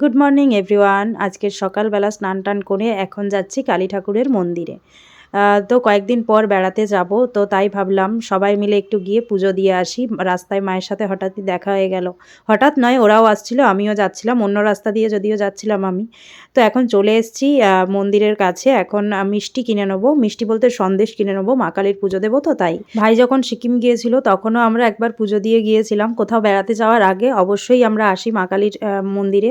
Good morning everyone আজকের সকালবেলা স্নান টান করে এখন যাচ্ছি কালী ঠাকুরের মন্দিরে। তো কয়েকদিন পর বেড়াতে যাব, তো তাই ভাবলাম সবাই মিলে একটু গিয়ে পুজো দিয়ে আসি। রাস্তায় মায়ের সাথে হঠাৎই দেখা হয়ে গেল। হঠাৎ নয়, ওরাও আসছিল, আমিও যাচ্ছিলাম, অন্য রাস্তা দিয়ে যদিও যাচ্ছিলাম আমি। তো এখন চলে এসেছি মন্দিরের কাছে। এখন মিষ্টি কিনে নেব। মিষ্টি বলতে সন্দেশ কিনে নেব, মা কালীর পুজো দেবো তো তাই। ভাই যখন সিকিম গিয়েছিল, তখনও আমরা একবার পুজো দিয়ে গিয়েছিলাম। কোথাও বেড়াতে যাওয়ার আগে অবশ্যই আমরা আসি মা কালীর মন্দিরে।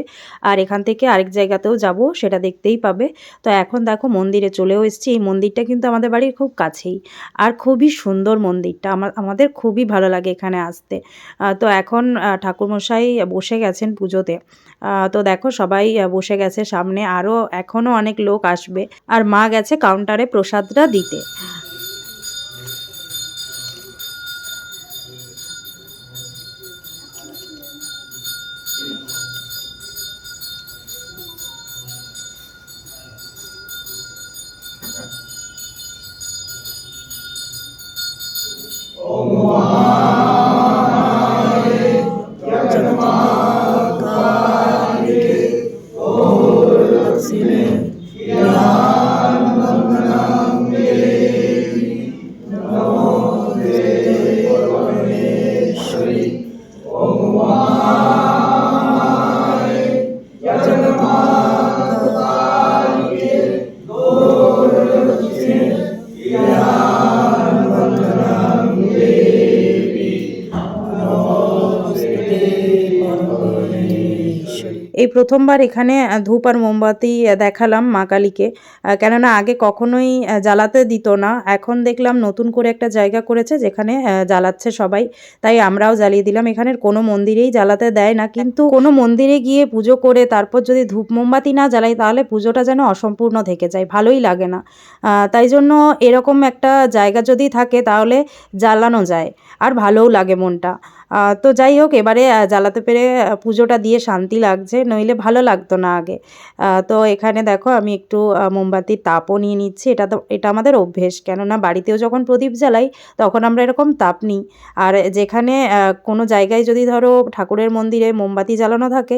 আর এখান থেকে আরেক জায়গাতেও যাব, সেটা দেখতেই পাবে। তো এখন দেখো মন্দিরে চলেও এসেছি। এই মন্দিরটা কিন্তু আমাদের বাড়ির খুব কাছেই। আর খুবই সুন্দর মন্দিরটা। আমার আমাদের খুবই ভালো লাগে এখানে আসতে। তো এখন ঠাকুরমশাই বসে গেছেন পুজোতে। তো দেখো সবাই বসে গেছে সামনে। আরও এখনও অনেক লোক আসবে। আর মা গেছে কাউন্টারে প্রসাদটা দিতে। এই প্রথমবার এখানে ধূপ আর মোমবাতি দেখালাম মা কালীকে। কেননা আগে কখনোই জ্বালাতে দিত না। এখন দেখলাম নতুন করে একটা জায়গা করেছে যেখানে জ্বালাচ্ছে সবাই। তাই আমরাও জ্বালিয়ে দিলাম। এখানের কোনো মন্দিরেই জ্বালাতে দেয় না। কিন্তু কোনো মন্দিরে গিয়ে পুজো করে তারপর যদি ধূপ মোমবাতি না জ্বালাই, তাহলে পুজোটা যেন অসম্পূর্ণ থেকে যায়। ভালোই লাগে না। তাই জন্য এরকম একটা জায়গা যদি থাকে, তাহলে জ্বালানো যায়। আর ভালোও লাগে মনটা। তো যাই হোক, এবারে জ্বালাতে পেরে পুজোটা দিয়ে শান্তি লাগছে, নইলে ভালো লাগতো না আগে। তো এখানে দেখো, আমি একটু মোমবাতির তাপও নিয়ে নিচ্ছি। এটা তো, এটা আমাদের অভ্যেস। কেননা বাড়িতেও যখন প্রদীপ জ্বালাই, তখন আমরা এরকম তাপ নিই। আর যেখানে কোনো জায়গায় যদি ধরো ঠাকুরের মন্দিরে মোমবাতি জ্বালানো থাকে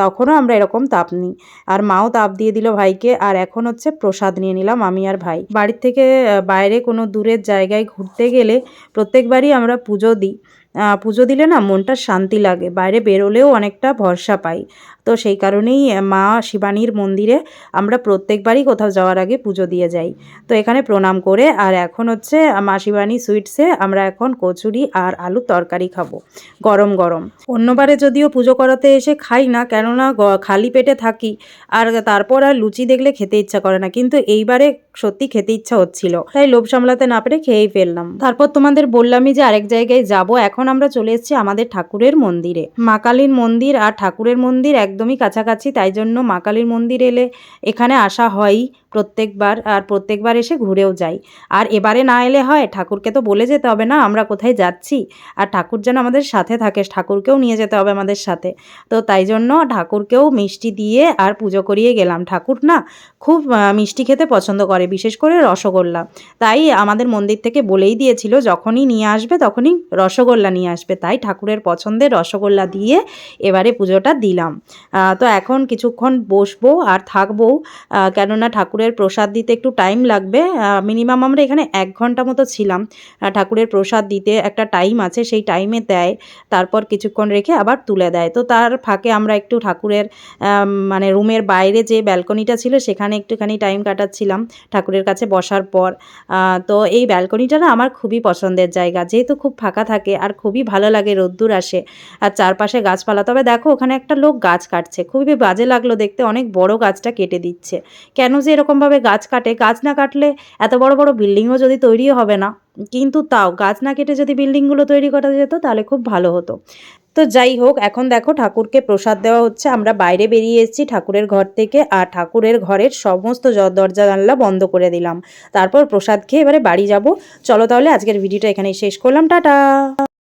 তখনও আমরা এরকম তাপ নিই। আর মাও তাপ দিয়ে দিল ভাইকে, আর এখন হচ্ছে প্রসাদ নিয়ে নিলাম আমি আর ভাই। বাড়ির থেকে বাইরে কোনো দূরের জায়গায় ঘুরতে গেলে প্রত্যেকবারই আমরা পুজো দিই। পুজো দিলে না মনটা শান্তি লাগে। বাইরে বেরোলেও অনেকটা ভরসা পাই। তো সেই কারণেই মা শিবানীর মন্দিরে আমরা প্রত্যেকবারই কোথাও যাওয়ার আগে পুজো দিয়ে যাই। তো এখানে প্রণাম করে, আর এখন হচ্ছে মা শিবানী সুইটসে আমরা এখন কচুরি আর আলু তরকারি খাব। গরম গরম। অন্যবারে যদিও পুজো করাতে এসে খাই না, কেননা খালি পেটে থাকি, আর তারপর আর লুচি দেখলে খেতে ইচ্ছা করে না, কিন্তু এইবারে সত্যি খেতে ইচ্ছা হচ্ছিল। তাই লোভ সামলাতে না পেরে খেয়েই ফেললাম। তারপর তোমাদের বললামই যে আরেক জায়গায় যাব, এখন আমরা চলে এসেছি আমাদের ঠাকুরের মন্দিরে। মা কালীর মন্দির আর ঠাকুরের মন্দির একদমই কাছাকাছি, তাই জন্য মা কালীর মন্দির এলে এখানে আসা হয়ই প্রত্যেকবার আর প্রত্যেকবার এসে ঘুরেও যাই। আর এবারে না এলে হয়, ঠাকুরকে তো বলে যেতে হবে না, আমরা কোথায় যাচ্ছি? আর ঠাকুর যেন আমাদের সাথে থাকে, ঠাকুরকেও নিয়ে যেতে হবে আমাদের সাথে। তো তাই জন্য ঠাকুরকেও মিষ্টি দিয়ে আর পুজো করিয়ে গেলাম। ঠাকুর না খুব মিষ্টি খেতে পছন্দ করে, বিশেষ করে রসগোল্লা। তাই আমাদের মন্দির থেকে বলেই দিয়েছিল, যখনই নিয়ে আসবে তখনই রসগোল্লা নিয়ে আসবে। তাই ঠাকুরের পছন্দের রসগোল্লা দিয়ে এবারে পুজোটা দিলাম। তো এখন কিছুক্ষণ বসবো আর থাকব কেননা ঠাকুরের প্রসাদ দিতে একটু টাইম লাগবে। মিনিমাম আমরা এখানে এক ঘণ্টা মতো ছিলাম। ঠাকুরের প্রসাদ দিতে একটা টাইম আছে, সেই টাইমে দেয়, তারপর কিছুক্ষণ রেখে আবার তুলে দেয়। তো তার ফাঁকে আমরা একটু ঠাকুরের মানে রুমের বাইরে যে ব্যালকনিটা ছিল, সেখানে একটুখানি টাইম কাটাচ্ছিলাম ঠাকুরের কাছে বসার পর। তো এই ব্যালকনিটা না আমার খুবই পছন্দের জায়গা। যেহেতু খুব ফাঁকা থাকে আর খুবই ভালো লাগে রোদ্দুর আসে। আর চারপাশে গাছপালা। তবে দেখো, ওখানে একটা লোক গাছ কাটছে। খুবই বাজে লাগল দেখতে, অনেক বড় গাছটা কেটে দিচ্ছে। কেন যে এরকমভাবে গাছ কাটে? গাছ না কাটলে এত বড় বড় বিল্ডিংও যদি তৈরি হবে না, কিন্তু তাও গাছ না কেটে যদি বিল্ডিংগুলো তৈরি করা যেত, তাহলে খুব ভালো হতো। তো যাই হোক, এখন দেখো ঠাকুরকে প্রসাদ দেওয়া হচ্ছে। আমরা বাইরে বেরিয়ে এসেছি ঠাকুরের ঘর থেকে, আর ঠাকুরের ঘরের সমস্ত দরজা, জানলা বন্ধ করে দিলাম। তারপর প্রসাদ খেয়ে এবারে বাড়ি যাব। চলো তাহলে আজকের ভিডিওটা এখানেই শেষ করলাম। টাটা!